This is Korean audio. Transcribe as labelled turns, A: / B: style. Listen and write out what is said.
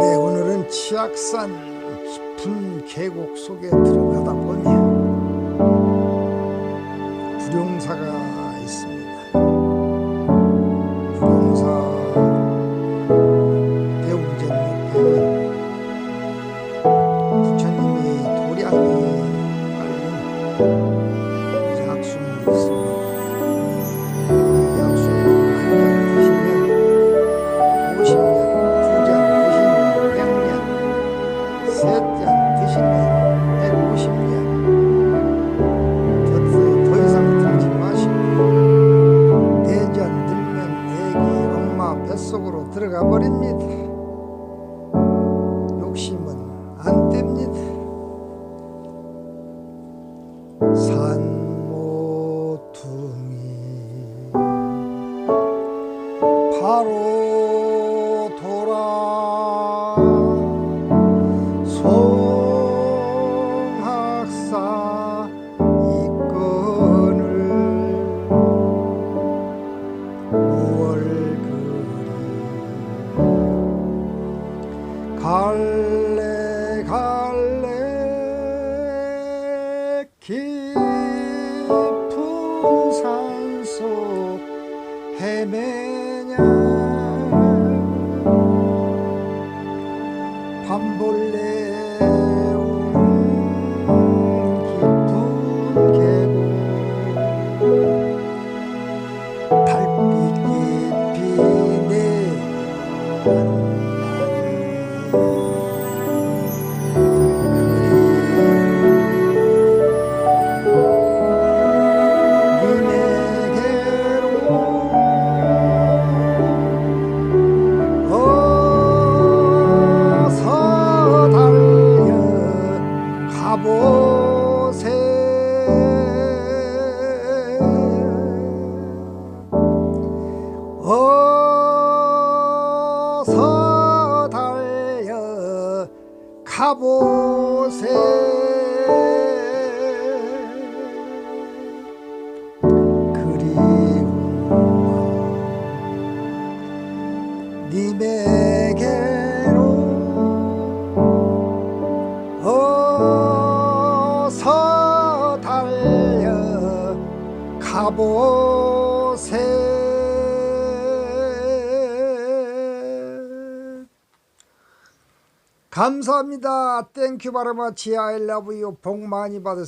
A: 네, 오늘은 치악산 깊은 계곡 속에 들어가다 보니 불용사가 속으로 들어가 버립니다. 욕심은 안 됩니다. 산모퉁이 바로 갈래 갈래 깊은 산속 헤매냐? 밤볼래 가보세. 어서 달려 가보세 가보세 감사합니다. 땡큐 바르마치 아이 러브 유 복 많이 받으세요.